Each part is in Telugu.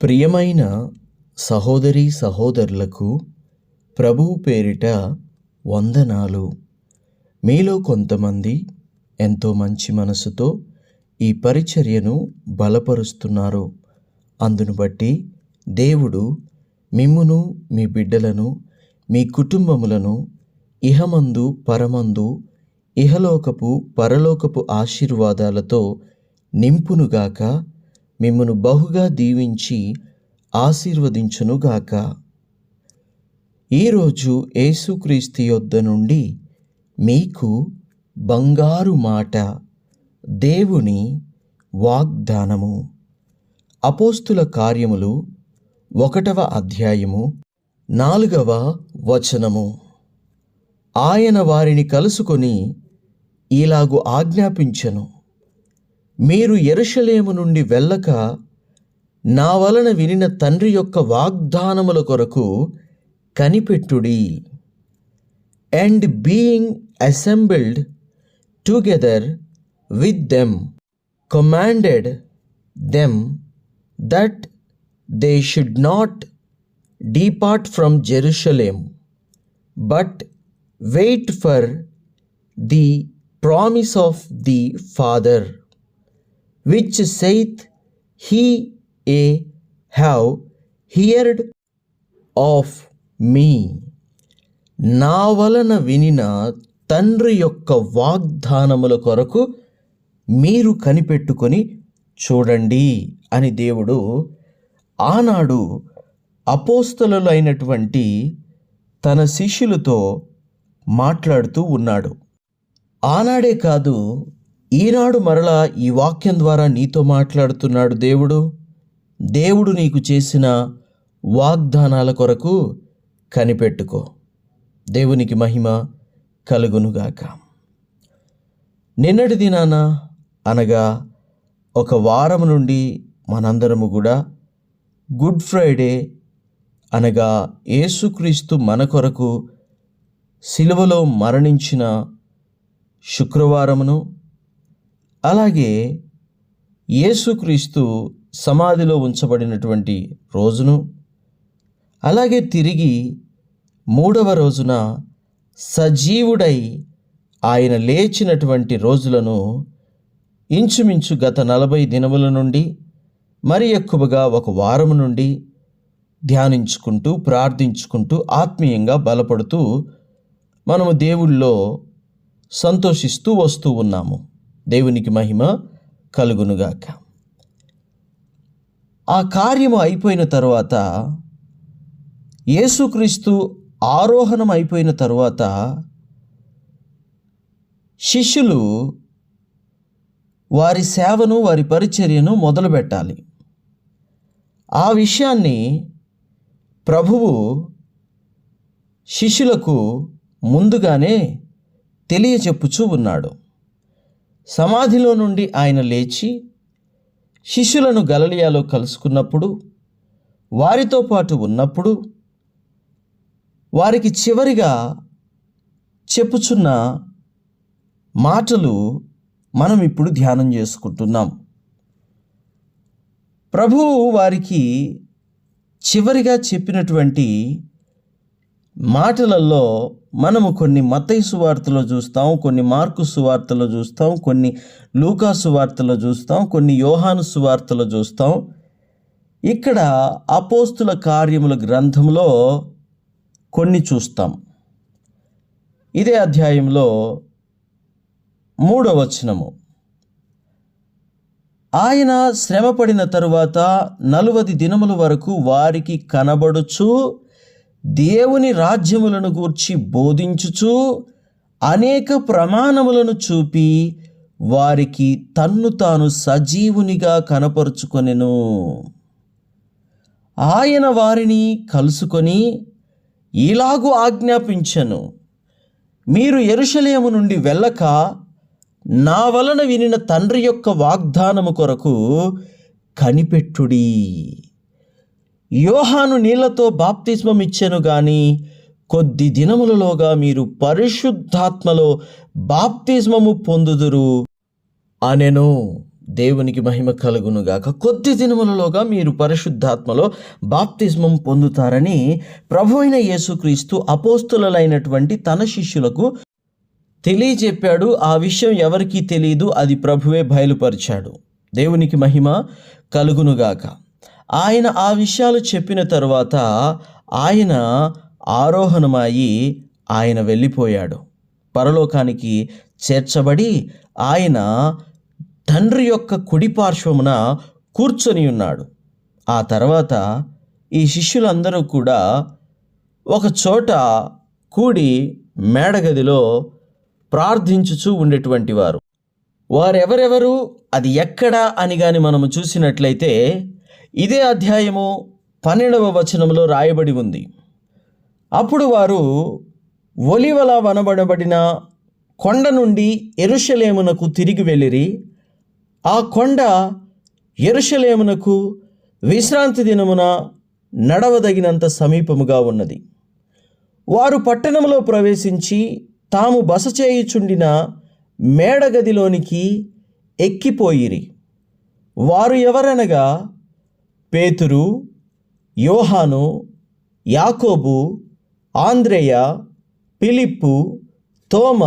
ప్రియమైన సహోదరి సహోదరులకు ప్రభువు పేరిట వందనాలు. మీలో కొంతమంది ఎంతో మంచి మనసుతో ఈ పరిచర్యను బలపరుస్తున్నారు. అందును బట్టి దేవుడు మిమ్మును మీ బిడ్డలను మీ కుటుంబములను ఇహమందు పరమందు ఇహలోకపు పరలోకపు ఆశీర్వాదాలతో నింపునుగాక మిమ్మను బహుగా దీవించి ఆశీర్వదించునుగాక. ఈరోజు యేసుక్రీస్తు యొద్ద నుండి మీకు బంగారు మాట దేవుని వాగ్దానము. అపోస్తుల కార్యములు ఒకటవ అధ్యాయము నాలుగవ వచనము. ఆయన వారిని కలుసుకొని ఇలాగు ఆజ్ఞాపించెను. మీరు ఎరుషలేము నుండి వెళ్ళక నా వలన వినిన తండ్రి యొక్క వాగ్దానముల కొరకు కనిపెట్టుడి. And being assembled together with them commanded them that they should not depart from Jerusalem, but wait for the promise of the Father, which saith he a have heard of me. నా వలన వినిన తండ్రి యొక్క వాగ్దానముల కొరకు మీరు కనిపెట్టుకొని చూడండి అని దేవుడు ఆనాడు అపోస్తలులైనటువంటి తన శిష్యులతో మాట్లాడుతూ ఉన్నాడు ఆనాడే కాదు ఈనాడు మరలా ఈ వాక్యం ద్వారా నీతో మాట్లాడుతున్నాడు దేవుడు. దేవుడు నీకు చేసిన వాగ్దానాల కొరకు కనిపెట్టుకో. దేవునికి మహిమ కలుగునుగాక నిన్నటి దినాన అనగా ఒక వారం నుండి మనందరము కూడా గుడ్ ఫ్రైడే అనగా యేసుక్రీస్తు మన కొరకు సిలువలో మరణించిన శుక్రవారమును అలాగే యేసుక్రీస్తు సమాధిలో ఉంచబడినటువంటి రోజును అలాగే తిరిగి మూడవ రోజున సజీవుడై ఆయన లేచినటువంటి రోజులను ఇంచుమించు గత నలభై దినముల నుండి మరి ఎక్కువగా ఒక వారం నుండి ధ్యానించుకుంటూ ప్రార్థించుకుంటూ ఆత్మీయంగా బలపడుతూ మనము దేవుళ్ళో సంతోషిస్తూ వస్తూ ఉన్నాము. దేవునికి మహిమ కలుగునుగాక. ఆ కార్యము అయిపోయిన తర్వాత యేసుక్రీస్తు ఆరోహణం అయిపోయిన తర్వాత శిష్యులు వారి సేవను వారి పరిచర్యను మొదలుపెట్టాలి. ఆ విషయాన్ని ప్రభువు శిష్యులకు ముందుగానే తెలియచెప్పుచూ ఉన్నాడు. సమాధిలో నుండి ఆయన లేచి శిష్యులను గలలియాలో కలుసుకున్నప్పుడు వారితో పాటు ఉన్నప్పుడు వారికి చివరిగా చెప్పుచున్న మాటలు మనం ఇప్పుడు ధ్యానం చేసుకుంటున్నాం. ప్రభువు వారికి చివరిగా చెప్పినటువంటి మాటలలో మనము కొన్ని మతై సువార్తలో చూస్తాం కొన్ని మార్కు సువార్తలో చూస్తాం కొన్ని లూకా సువార్తలో చూస్తాం కొన్ని యోహాను సువార్తలో చూస్తాం. ఇక్కడ అపోస్తుల కార్యముల గ్రంథంలో కొన్ని చూస్తాం. ఇదే అధ్యాయంలో మూడవ వచనము. ఆయన శ్రమపడిన తరువాత నలువది దినముల వరకు వారికి కనబడుచు దేవుని రాజ్యములను గూర్చి బోధించుచు అనేక ప్రమాణములను చూపి వారికి తన్ను తాను సజీవునిగా కనపరుచుకొనెను. ఆయన వారిని కలుసుకొని ఇలాగు ఆజ్ఞాపించను. మీరు ఎరుషలేము నుండి వెళ్ళక నా వలన వినిన తండ్రి యొక్క వాగ్దానము కొరకు కనిపెట్టుడి. యోహాను నీళ్ళతో బాప్తిస్మం ఇచ్చెను గాని కొద్ది దినములలోగా మీరు పరిశుద్ధాత్మలో బాప్తిస్మము పొందుదురు అనెను. దేవునికి మహిమ కలుగునుగాక కొద్ది దినములలోగా మీరు పరిశుద్ధాత్మలో బాప్తిస్మం పొందుతారని ప్రభు అయిన యేసుక్రీస్తు అపోస్తులైనటువంటి తన శిష్యులకు తెలియజెప్పాడు. ఆ విషయం ఎవరికీ తెలియదు అది ప్రభువే బయలుపరిచాడు. దేవునికి మహిమ కలుగునుగాక ఆయన ఆ విషయాలు చెప్పిన తరువాత ఆయన ఆరోహణమాయి ఆయన వెళ్ళిపోయాడు. పరలోకానికి చేర్చబడి ఆయన తండ్రి యొక్క కుడి పార్శ్వమున కూర్చొని ఉన్నాడు. ఆ తర్వాత ఈ శిష్యులందరూ కూడా ఒక చోట కూడి మేడగదిలో ప్రార్థించుచూ ఉండేటువంటి వారు. వారెవరెవరు? అది ఎక్కడ అని కానీ మనము చూసినట్లయితే ఇదే అధ్యాయము పన్నెండవ వచనంలో రాయబడి ఉంది. అప్పుడు వారు ఒలివల వనబడబడిన కొండ నుండి ఎరుషలేమునకు తిరిగి వెళ్ళిరి. ఆ కొండ ఎరుషలేమునకు విశ్రాంతి దినమున నడవదగినంత సమీపముగా ఉన్నది. వారు పట్టణంలో ప్రవేశించి తాము బస చేయుచుండిన మేడగదిలోనికి ఎక్కిపోయిరి. వారు ఎవరనగా పేతురు యోహాను యాకోబు ఆంద్రేయ పిలిప్పు తోమ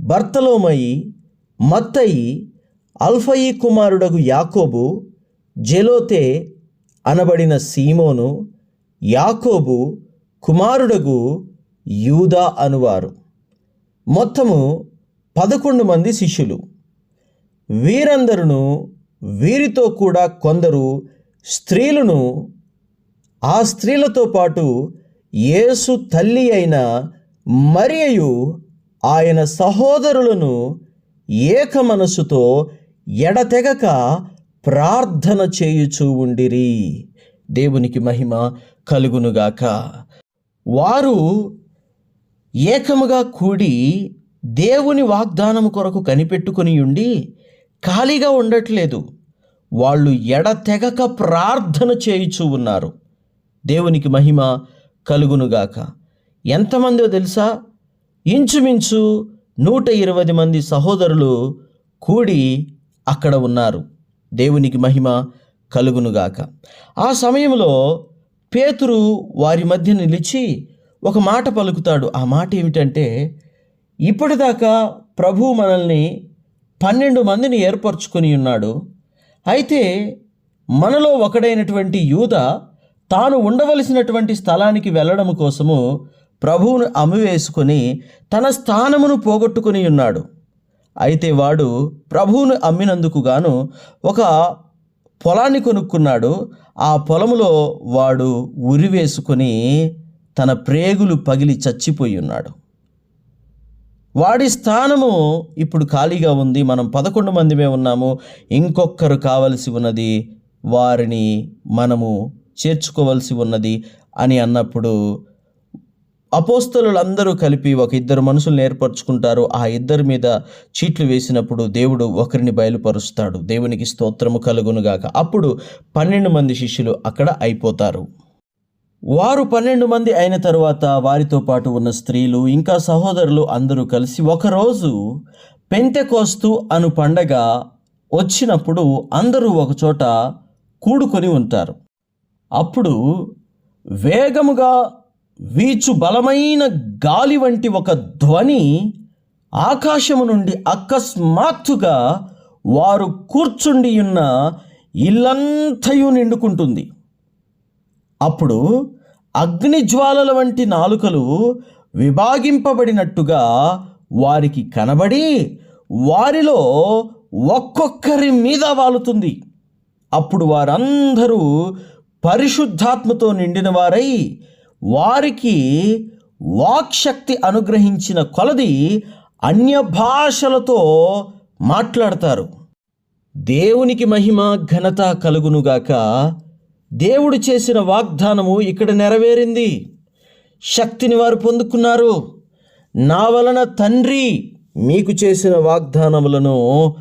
బర్తలోమయి మత్తయి అల్ఫయి కుమారుడగు యాకోబు జెలోతే అనబడిన సీమోను యాకోబు కుమారుడగు యూదా అనువారు. మొత్తము పదకొండు మంది శిష్యులు. వీరందరును వీరితో కూడా కొందరు స్త్రీలను ఆ స్త్రీలతో పాటు యేసు తల్లి అయిన మరియు ఆయన సహోదరులను ఏక మనసుతో ఎడతెగక ప్రార్థన చేయుచూ ఉండిరి. దేవునికి మహిమ కలుగునుగాక. వారు ఏకముగా కూడి దేవుని వాగ్దానం కొరకు కనిపెట్టుకొని ఉండి ఖాళీగా ఉండట్లేదు. వాళ్ళు ఎడతెగక ప్రార్థన చేయుచూ ఉన్నారు. దేవునికి మహిమ కలుగునుగాక. ఎంతమందో తెలుసా? ఇంచుమించు నూట ఇరవై మంది సహోదరులు కూడి అక్కడ ఉన్నారు. దేవునికి మహిమ కలుగునుగాక. ఆ సమయంలో పేతురు వారి మధ్య నిలిచి ఒక మాట పలుకుతాడు. ఆ మాట ఏమిటంటే ఇప్పటిదాకా ప్రభు మనల్ని పన్నెండు మందిని ఏర్పరచుకొని ఉన్నాడు. అయితే మనలో ఒకడైనటువంటి యూద తాను ఉండవలసినటువంటి స్థలానికి వెళ్ళడం కోసము ప్రభువును అమ్మివేసుకొని తన స్థానమును పోగొట్టుకుని ఉన్నాడు. అయితే వాడు ప్రభువును అమ్మినందుకు గాను ఒక పొలాన్ని కొనుక్కున్నాడు. ఆ పొలములో వాడు ఉరి వేసుకొని తన ప్రేగులు పగిలి చచ్చిపోయి ఉన్నాడు. వాడి స్థానము ఇప్పుడు ఖాళీగా ఉంది మనం పదకొండు మందిమే ఉన్నాము ఇంకొకరు కావలసి ఉన్నది వారిని మనము చేర్చుకోవలసి ఉన్నది అని అన్నప్పుడు అపోస్తలందరూ కలిపి ఒక ఇద్దరు మనుషులను ఏర్పరచుకుంటారు. ఆ ఇద్దరి మీద చీట్లు వేసినప్పుడు దేవుడు ఒకరిని బయలుపరుస్తాడు. దేవునికి స్తోత్రము కలుగునుగాక. అప్పుడు పన్నెండు మంది శిష్యులు అక్కడ అయిపోతారు. వారు పన్నెండు మంది అయిన తరువాత వారితో పాటు ఉన్న స్త్రీలు ఇంకా సహోదరులు అందరూ కలిసి ఒకరోజు పెంతెకోస్తు అను పండగ వచ్చినప్పుడు అందరూ ఒకచోట కూడుకొని ఉంటారు. అప్పుడు వేగముగా వీచు బలమైన గాలి వంటి ఒక ధ్వని ఆకాశము నుండి అకస్మాత్తుగా వారు కూర్చుండి ఉన్న ఇల్లంతయు నిండుకుంటుంది. అప్పుడు అగ్నిజ్వాలల వంటి నాలుకలు విభాగింపబడినట్టుగా వారికి కనబడి వారిలో ఒక్కొక్కరి మీద వాలుతుంది. అప్పుడు వారందరూ పరిశుద్ధాత్మతో నిండిన వారై వారికి వాక్శక్తి అనుగ్రహించిన కొలది అన్య భాషలతో మాట్లాడతారు. దేవునికి మహిమ ఘనత కలుగునుగాక. దేవుడు చేసిన వాగ్దానము ఇక్కడ నెరవేరింది. శక్తిని వారు పొందుకున్నారు. నా వలన తండ్రి మీకు చేసిన వాగ్దానములను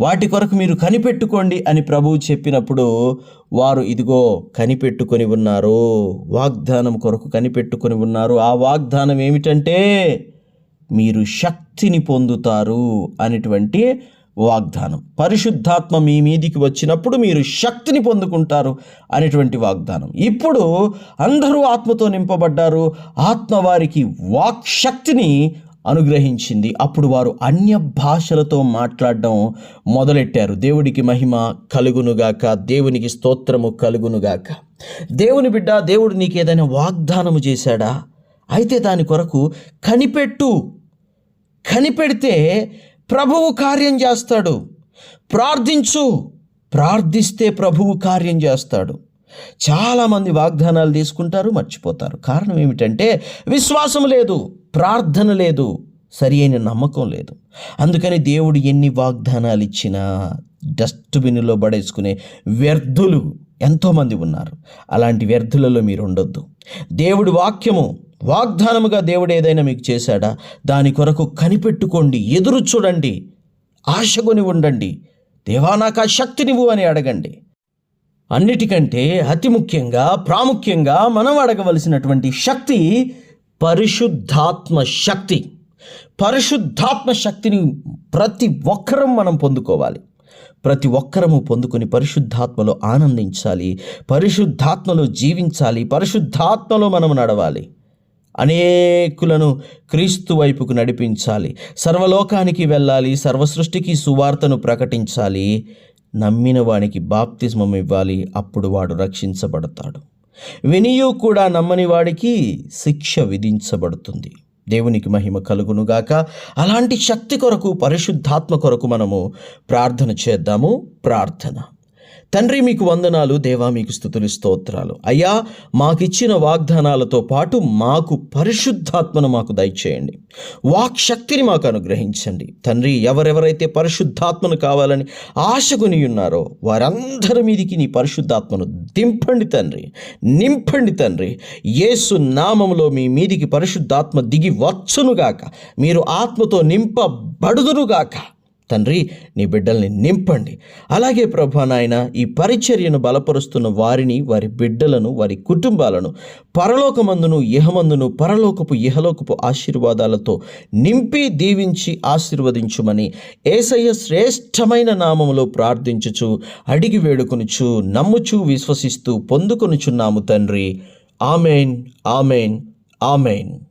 వాటి కొరకు మీరు కనిపెట్టుకోండి అని ప్రభువు చెప్పినప్పుడు వారు ఇదిగో కనిపెట్టుకొని ఉన్నారు. వాగ్దానం కొరకు కనిపెట్టుకొని ఉన్నారు. ఆ వాగ్దానం ఏమిటంటే మీరు శక్తిని పొందుతారు అనేటువంటి వాగ్దానం. పరిశుద్ధాత్మ మీ మీదికి వచ్చినప్పుడు మీరు శక్తిని పొందుకుంటారు అనేటువంటి వాగ్దానం. ఇప్పుడు అందరూ ఆత్మతో నింపబడ్డారు. ఆత్మ వారికి వాక్ శక్తిని అనుగ్రహించింది. అప్పుడు వారు అన్య భాషలతో మాట్లాడడం మొదలెట్టారు. దేవుడికి మహిమ కలుగునుగాక దేవునికి స్తోత్రము కలుగునుగాక దేవుని బిడ్డ దేవుడు నీకు ఏదైనా వాగ్దానము చేశాడా? అయితే దాని కొరకు కనిపెట్టు. కనిపెడితే ప్రభువు కార్యం చేస్తాడు. ప్రార్థించు. ప్రార్థిస్తే ప్రభువు కార్యం చేస్తాడు. చాలామంది వాగ్దానాలు తీసుకుంటారు మర్చిపోతారు. కారణం ఏమిటంటే విశ్వాసం లేదు ప్రార్థన లేదు సరి అయిన నమ్మకం లేదు. అందుకని దేవుడు ఎన్ని వాగ్దానాలు ఇచ్చినా డస్ట్బిన్లో పడేసుకునే వ్యర్థులు ఎంతోమంది ఉన్నారు. అలాంటి వ్యర్థులలో మీరు ఉండొద్దు దేవుడి వాక్యము వాగ్దానముగా దేవుడు ఏదైనా మీకు చేశాడా? దాని కొరకు కనిపెట్టుకోండి ఎదురు చూడండి ఆశగొని ఉండండి. దేవా నాకు ఆ శక్తినివ్వు అని అడగండి. అన్నిటికంటే అతి ముఖ్యంగా ప్రాముఖ్యంగా మనం అడగవలసినటువంటి శక్తి పరిశుద్ధాత్మ శక్తి. పరిశుద్ధాత్మ శక్తిని ప్రతి ఒక్కరం మనం పొందుకోవాలి. ప్రతి ఒక్కరము పొందుకొని పరిశుద్ధాత్మలో ఆనందించాలి. పరిశుద్ధాత్మలో జీవించాలి. పరిశుద్ధాత్మలో మనం నడవాలి. అనేకులను క్రీస్తు వైపుకు నడిపించాలి. సర్వలోకానికి వెళ్ళాలి. సర్వసృష్టికి సువార్తను ప్రకటించాలి. నమ్మిన వానికి బాప్తిజమం ఇవ్వాలి. అప్పుడు వాడు రక్షించబడతాడు. వినియు కూడా నమ్మని వాడికి శిక్ష విధించబడుతుంది. దేవునికి మహిమ కలుగునుగాక అలాంటి శక్తి కొరకు పరిశుద్ధాత్మ కొరకు మనము ప్రార్థన చేద్దాము ప్రార్థన. తండ్రి మీకు వందనాలు దేవా మీకు స్థుతులు స్తోత్రాలు. అయ్యా మాకిచ్చిన వాగ్దానాలతో పాటు మాకు పరిశుద్ధాత్మను మాకు దయచేయండి. వాక్ శక్తిని మాకు అనుగ్రహించండి. తండ్రి ఎవరెవరైతే పరిశుద్ధాత్మను కావాలని ఆశకుని ఉన్నారో వారందరి మీదికి నీ పరిశుద్ధాత్మను దింపండి తండ్రి నింపండి తండ్రి. యేసు నామములో మీ మీదికి పరిశుద్ధాత్మ దిగి వచ్చునుగాక మీరు ఆత్మతో నింపబడుదురుగాక. తండ్రి నీ బిడ్డల్ని నింపండి. అలాగే ప్రభా నాయన ఈ పరిచర్యను బలపరుస్తున్న వారిని వారి బిడ్డలను వారి కుటుంబాలను పరలోకమందును ఇహమందును పరలోకపు ఇహలోకపు ఆశీర్వాదాలతో నింపి దీవించి ఆశీర్వదించుమని ఏసయ్య శ్రేష్టమైన నామములో ప్రార్థించుచు అడిగి వేడుకొనుచు నమ్ముచు విశ్వసిస్తూ పొందుకొనుచున్నాము తండ్రి. Amen amen amen.